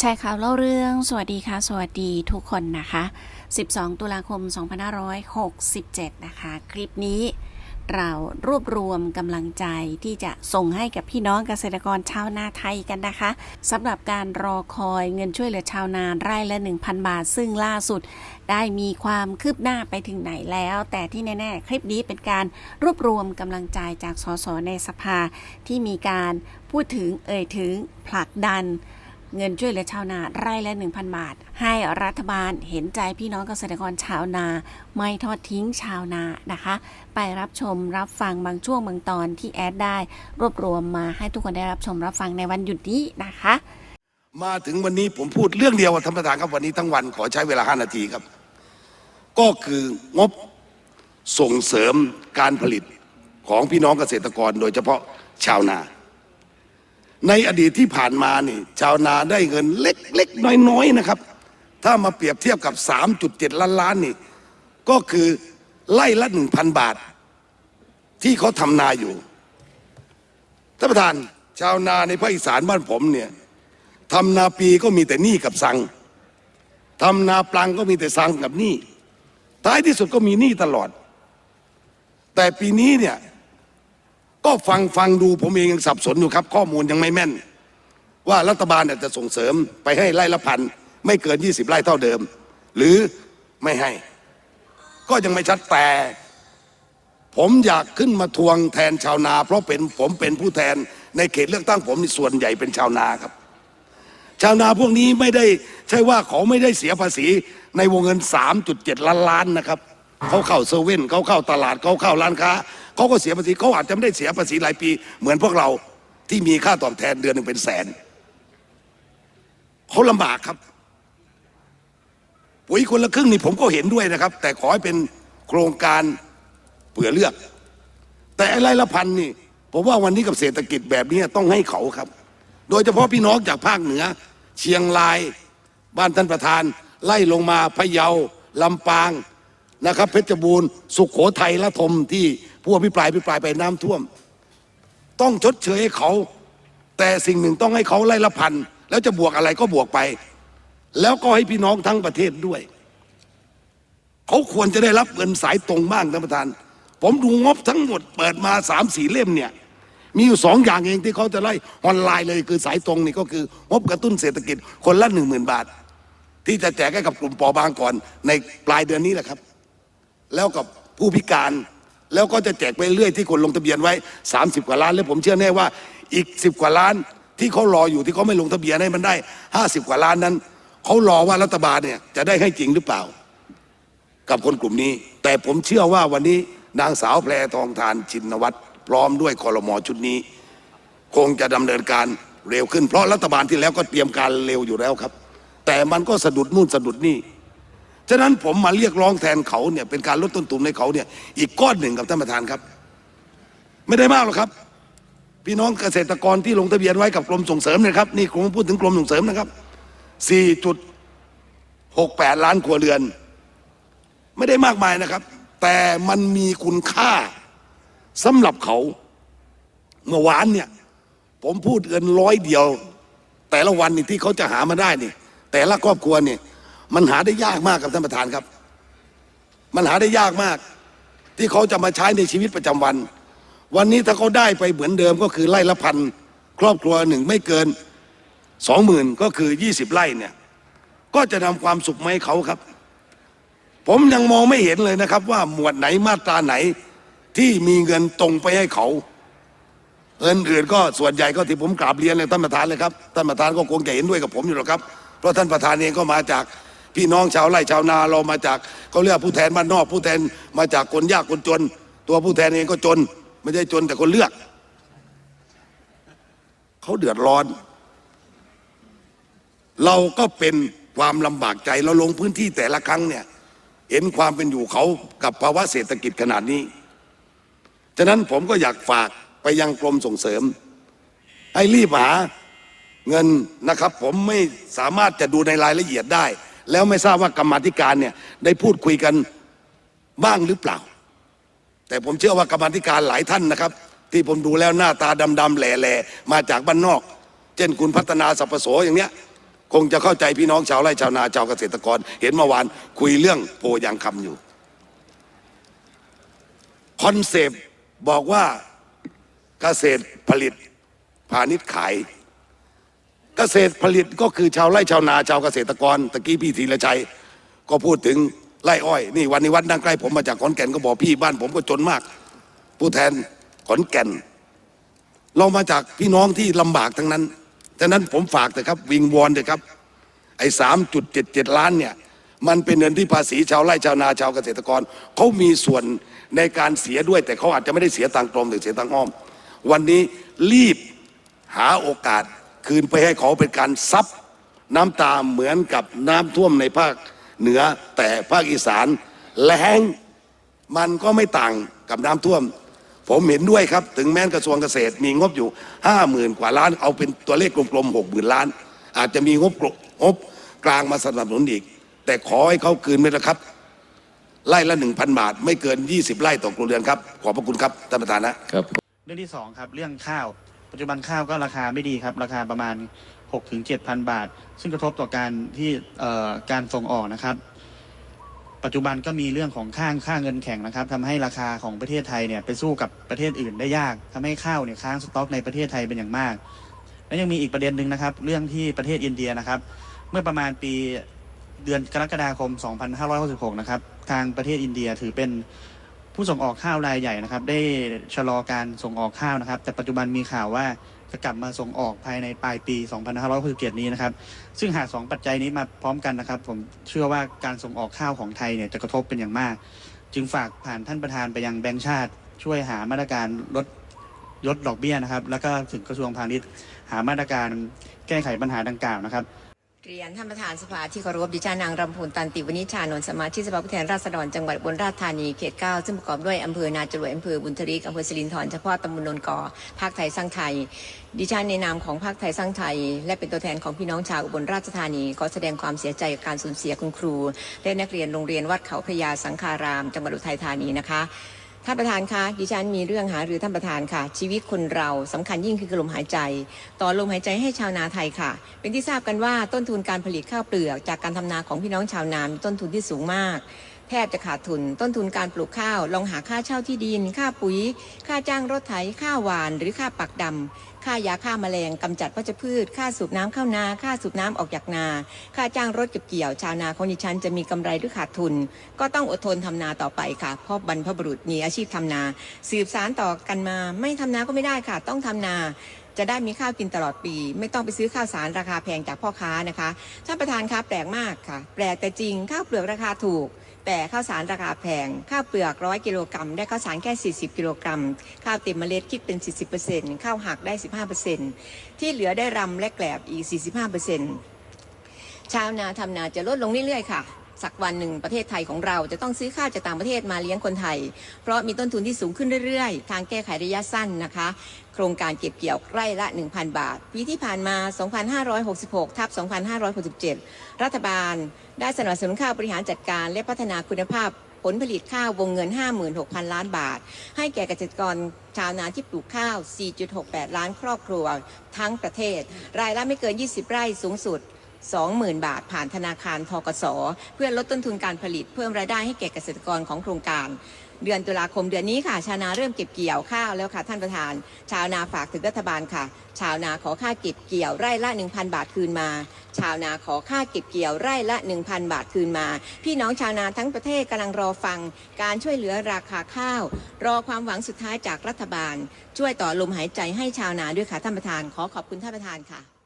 ชร์ข่าวเล่าเรื่องสวัสดีค่ะ สวัสดีทุกคนนะคะ 12 ตุลาคม 2567 นะคะ คลิปนี้เรารวบรวมกำลังใจที่จะส่งให้กับพี่น้องเกษตรกรชาวนาไทยกันนะคะสำหรับการรอคอยเงินช่วยเหลือชาวนาไร่ละ 1,000 บาท ซึ่งล่าสุดได้มีความคืบหน้าไปถึงไหนแล้ว แต่ที่แน่ๆ คลิปนี้เป็นการรวบรวมกำลังใจจากสสในสภาที่มีการพูดถึงเอ่ยถึงผลักดัน เงินช่วยเหลือชาวนาไร่ละ 1,000 บาท ให้รัฐบาลเห็นใจพี่น้องเกษตรกรชาวนา ไม่ทอดทิ้งชาวนานะคะ ไปรับชมรับฟังบางช่วงบางตอนที่แอดได้ รวบรวมมาให้ทุกคนได้รับชมรับฟังในวันหยุดนี้นะคะ มาถึงวันนี้ผมพูดเรื่องเดียวท่านประธานครับวันนี้ทั้งวันขอใช้เวลา 5 นาทีครับ ก็คืองบส่งเสริมการผลิตของพี่น้องเกษตรกรโดยเฉพาะชาวนา ในอดีตที่ผ่านมานี่ ชาวนาได้เงินเล็กๆน้อยๆนะครับ ถ้ามาเปรียบเทียบกับ 3.7 ล้านล้านนี่ ก็คือไล่ละ 1,000 บาท ที่เขาทำนาอยู่ท่านประธานชาวนาในภาคอีสานบ้านผมเนี่ยทำนาปีก็มีแต่หนี้กับสังทำนาปลังก็มีแต่สังกับหนี้ท้ายที่สุดก็มีหนี้ตลอด แต่ปีนี้เนี่ย ก็ฟังฟังดูผมเองยังสับสนอยู่ครับ ข้อมูลยังไม่แม่น ว่ารัฐบาลจะส่งเสริมไปให้ไร่ละพันไม่เกิน 20 ไร่เท่าเดิม หรือไม่ให้ ก็ยังไม่ชัดแต่ผมอยากขึ้นมาทวงแทนชาวนา เพราะเป็นผมเป็นผู้แทนในเขตเลือกตั้งผมนี่ส่วนใหญ่เป็นชาวนาครับ ชาวนาพวกนี้ไม่ได้ใช่ว่าเขาไม่ได้เสียภาษีในวงเงิน 3.7 ล้านล้านนะครับเขาเข้าเซเว่นเขาเข้าตลาดเขาเข้าร้านค้า เขาก็เสียภาษีเขาอาจจะไม่ได้เสียภาษีหลายปี เหมือนพวกเราที่มีค่าตอบแทนเดือนหนึ่งเป็นแสนเขาลำบากครับปุ๋ยคนละครึ่งนี่ผมก็เห็นด้วยนะครับ แต่ขอให้เป็นโครงการเผื่อเลือก แต่ไอ้ไร่ละพันนี่ผมว่าวันนี้กับเศรษฐกิจแบบนี้ต้องให้เขาครับ โดยเฉพาะพี่น้องจากภาคเหนือ เชียงราย บ้านท่านประธาน ไล่ลงมาพะเยาลำปางนะครับ เพชรบูรณ์ สุขโขทัยละทมที่ ผู้อภิปรายอภิปรายไปน้ำท่วม ต้องชดเชยให้เขา แต่สิ่งหนึ่งต้องให้เขาไล่ละพันแล้วจะบวกอะไรก็บวกไป แล้วก็ให้พี่น้องทั้งประเทศด้วย เขาควรจะได้รับเงินสายตรงบ้างท่านประธาน ผมดูงบทั้งหมดเปิดมาสามสี่เล่มเนี่ยมีอยู่สองอย่างเองที่เขาจะไล่ออนไลน์เลยคือสายตรงนี่ก็คืองบกระตุ้นเศรษฐกิจคนละหนึ่งหมื่นบาท ที่จะแจกให้กับกลุ่มปอบางก่อนในปลายเดือนนี้แหละครับ แล้วกับผู้พิการ แล้วก็จะแจกไปเรื่อยที่คนลงทะเบียนไว้ 30 กว่าล้าน แล้วผมเชื่อแน่ว่าอีก 10 กว่าล้านที่เขารออยู่ที่เขาไม่ลงทะเบียนให้มันได้ 50 กว่าล้านนั้นเขารอว่ารัฐบาลเนี่ยจะได้ให้จริงหรือเปล่า กับคนกลุ่มนี้ แต่ผมเชื่อว่าวันนี้นางสาวแพรทองทานชินวัตรพร้อมด้วยคอรมอชุดนี้ คงจะดำเนินการเร็วขึ้นเพราะรัฐบาลที่แล้วก็เตรียมการเร็วอยู่แล้วครับ แต่มันก็สะดุดนู่นสะดุดนี่ ฉะนั้นผมมาเรียกร้องแทนเขาเนี่ยเป็นการลดต้นทุนให้เขาเนี่ยอีกก้อนหนึ่งกับท่านประธานครับ ไม่ได้มากหรอกครับ พี่น้องเกษตรกรที่ลงทะเบียนไว้กับกรมส่งเสริมเนยครับนี่ผมพูดถึงกรมส่งเสริมนะครับ 4.68 ล้านครัวเรือน ไม่ได้มากมายนะครับ แต่มันมีคุณค่าสำหรับเขาเมื่อวานเนี่ยผมพูดเงินร้อยเดียว แต่ละวันนี่ที่เขาจะหามาได้นี่แต่ละครอบครัวเนี่ย มันหาได้ยากมากครับท่านประธานครับ มันหาได้ยากมาก ที่เขาจะมาใช้ในชีวิตประจำวัน วันนี้ถ้าเขาได้ไปเหมือนเดิมก็คือไร่ละพันครอบครัวหนึ่งไม่เกินสองหมื่นก็คือยี่สิบไร่เนี่ย ก็จะนำความสุขมาให้เขาครับ ผมยังมองไม่เห็นเลยนะครับ ว่าหมวดไหนมาตราไหนที่มีเงินตรงไปให้เขาเงินอื่นก็ส่วนใหญ่ก็ที่ผมกราบเรียนเลยท่านประธานเลยครับท่านประธานก็คงจะเห็นด้วยกับผมอยู่หรอกครับ เพราะท่านประธานเองก็มาจาก พี่น้องชาวไร่ชาวนาเรามาจากเขาเรียกผู้แทนบ้านนอก ผู้แทนมาจากคนยากคนจน ตัวผู้แทนเองก็จน ไม่ใช่จนแต่คนเลือกเขาเดือดร้อน เราก็เป็นความลำบากใจเราลงพื้นที่แต่ละครั้งเนี่ย เห็นความเป็นอยู่เขากับภาวะเศรษฐกิจขนาดนี้ฉะนั้นผมก็อยากฝากไปยังกรมส่งเสริม ให้รีบหาเงินนะครับ ผมไม่สามารถจะดูในรายละเอียดได้ แล้วไม่ทราบว่ากรรมธิการเนี่ยได้พูดคุยกันบ้างหรือเปล่า แต่ผมเชื่อว่ากรรมธิการหลายท่านนะครับ ที่ผมดูแล้วหน้าตาดำๆแหล่ๆมาจากบ้านนอก เช่นคุณพัฒนาสัพพโสอย่างเนี้ยคงจะเข้าใจพี่น้องชาวไร่ชาวนาชาวเกษตรกร เห็นเมื่อวานคุยเรื่องโพยางคำอยู่คอนเซปต์บอกว่าเกษตรผลิตพาณิชย์ขาย เกษตรผลิตก็คือชาวไร่ชาวนาชาวเกษตรกรตะกี้พี่ธีรชัย ก็พูดถึงไร่อ้อยนี่วันนี้วัดนั่งใกล้ผมมาจากขอนแก่นก็บอกพี่บ้านผมก็จนมาก ผู้แทนขอนแก่น เรามาจากพี่น้องที่ลำบากทั้งนั้นฉะนั้นผมฝากเถอะครับวิงวอนเถอะครับ ไอ้สามจุดเจ็ดเจ็ดล้านเนี่ยมันเป็นเงินที่ภาษีชาวไร่ชาวนาชาวเกษตรกรเขามีส่วนในการเสียด้วยแต่เขาอาจจะไม่ได้เสียทางตรงหรือเสียทางอ้อม วันนี้รีบหาโอกาส คืนไปให้เขาเป็นการซับน้ำตาเหมือนกับน้ำท่วมในภาคเหนือแต่ภาคอีสานแล้งมันก็ไม่ต่างกับน้ำท่วม ผมเห็นด้วยครับ ถึงแม้กระทรวงเกษตรมีงบอยู่ห้าหมื่นกว่าล้าน เอาเป็นตัวเลขกลมๆหกหมื่นล้าน อาจจะมีงบกลงบกลางมาสนับสนุนอีก แต่ขอให้เขาคืนไปนะครับไร่ละหนึ่งพันบาท ไม่เกินยี่สิบไร่ต่อครัวเรือนครับ ขอบพระคุณครับท่านประธานนะครับเรื่องที่สองครับเรื่องข้าว ปัจจุบันข้าวก็ราคาไม่ดีครับ ราคาประมาณ6ถึง7,000บาท ซึ่งกระทบต่อการที่การส่งออกนะครับ ปัจจุบันก็มีเรื่องของค่างค่าเงินแข็งนะครับทำให้ราคาของประเทศไทยเนี่ยไปสู้กับประเทศอื่นได้ยากทำให้ข้าวเนี่ยค้างสต็อกในประเทศไทยเป็นอย่างมาก และยังมีอีกประเด็นหนึ่งนะครับ เรื่องที่ประเทศอินเดียนะครับ เมื่อประมาณปีเดือนกรกฎาคม 2566 นะครับ ทางประเทศอินเดียถือเป็น ผู้ส่งออกข้าวรายใหญ่นะครับ ได้ชะลอการส่งออกข้าวนะครับ แต่ปัจจุบันมีข่าวว่าจะกลับมาส่งออกภายในปลายปี 2567 นี้นะครับ ซึ่งหากสองปัจจัยนี้มาพร้อมกันนะครับ ผมเชื่อว่าการส่งออกข้าวของไทยเนี่ยจะกระทบเป็นอย่างมาก จึงฝากผ่านท่านประธานไปยังแบงก์ชาติ ช่วยหามาตรการลดลดดอกเบี้ยนะครับ แล้วก็ถึงกระทรวงพาณิชย์ หามาตรการแก้ไขปัญหาดังกล่าวนะครับ เรียนท่านประธานสภาที่เคารพดิฉันนางรำพูนตันติวณิชานนท์สมาชิกสภาผู้แทนราษฎรจังหวัดอุบลราชธานีเขตเก้าซึ่งประกอบด้วยอำเภอนาจรวยอำเภอบุญทริกอำเภอสิรินธรเฉพาะตำบลนนกอภาคไทยสร้างไทย ดิฉันในนามของภาคไทยสร้างไทย และเป็นตัวแทนของพี่น้องชาวอุบลราชธานีขอแสดงความเสียใจกับการสูญเสียคุณครูและนักเรียนโรงเรียนวัดเขาพระยาสังคาราม จังหวัดอุทัยธานีนะคะ ท่านประธานคะดิฉันมีเรื่องหารือท่านประธานค่ะ ชีวิตคนเราสำคัญยิ่งคือลมหายใจ ต่อลมหายใจให้ชาวนาไทยค่ะ เป็นที่ทราบกันว่าต้นทุนการผลิตข้าวเปลือก จากการทำนาของพี่น้องชาวนามีต้นทุนที่สูงมาก แทบจะขาดทุน ต้นทุนการปลูกข้าว ลองหาค่าเช่าที่ดิน ค่าปุ๋ย ค่าจ้างรถไถ ค่าหวาน หรือค่าปักดำค่ายาฆ่าแมลงกำจัดวัชพืช ค่าสูบน้ำเข้านา ค่าสูบน้ำออกจากนา ค่าจ้างรถเก็บเกี่ยว ชาวนาของดิฉันจะมีกำไรหรือขาดทุน ก็ต้องอดทนทำนาต่อไปค่ะเพราะบรรพบุรุษมีอาชีพทำนา สืบสารต่อกันมา ไม่ทำนาก็ไม่ได้ค่ะ ต้องทำนาจะได้มีข้าวกินตลอดปี ไม่ต้องไปซื้อข้าวสารราคาแพงจากพ่อค้านะคะท่านประธานคะแปลกมากค่ะ แปลกแต่จริงข้าวเปลือกราคาถูก แต่ข้าวสารราคาแพง ข้าวเปลือกร้อยกิโลกรัมได้ข้าวสารแค่ 40 กิโลกรัม ข้าวเต็มเมล็ดคิดเป็น 40%ข้าวหักได้ 15%ที่เหลือได้รำและแกลบอีก 45%ชาวนาทำนาจะลดลงเรื่อยๆค่ะ สักวันหนึ่งประเทศไทยของเราจะต้องซื้อข้าวจากต่างประเทศมาเลี้ยงคนไทย เพราะมีต้นทุนที่สูงขึ้นเรื่อยๆ ทางแก้ไขระยะสั้นนะคะ โครงการเก็บเกี่ยวไร่ละ 1,000 บาท ปีที่ผ่านมา 2,566 ทับ 2,567 รัฐบาล ได้สนับสนุนข้าวบริหารจัดการ และพัฒนาคุณภาพผลผลิตข้าววงเงิน 56,000 ล้านบาท ให้แก่เกษตรกรชาวนาที่ปลูกข้าว 4.68 ล้านครอบครัว ทั้งประเทศ รายละไม่เกิน 20 ไร่สูงสุด 20,000 บาท ผ่านธนาคารทกส เพื่อลดต้นทุนการผลิตเพิ่มรายได้ให้แก่เกษตรกรของโครงการ เดือนตุลาคมเดือนนี้ค่ะ ชาวนาเริ่มเก็บเกี่ยวข้าวแล้วค่ะท่านประธาน ชาวนาฝากถึงรัฐบาลค่ะ ชาวนาขอค่าเก็บเกี่ยวไร่ละ 1,000 บาทคืนมา ชาวนาขอค่าเก็บเกี่ยวไร่ละ 1,000 บาทคืนมา พี่น้องชาวนาทั้งประเทศกำลังรอฟัง การช่วยเหลือราคาข้าว รอความหวังสุดท้ายจากรัฐบาล ช่วยต่อลมหายใจให้ชาวนาด้วยค่ะท่านประธาน ขอขอบคุณท่านประธานค่ะ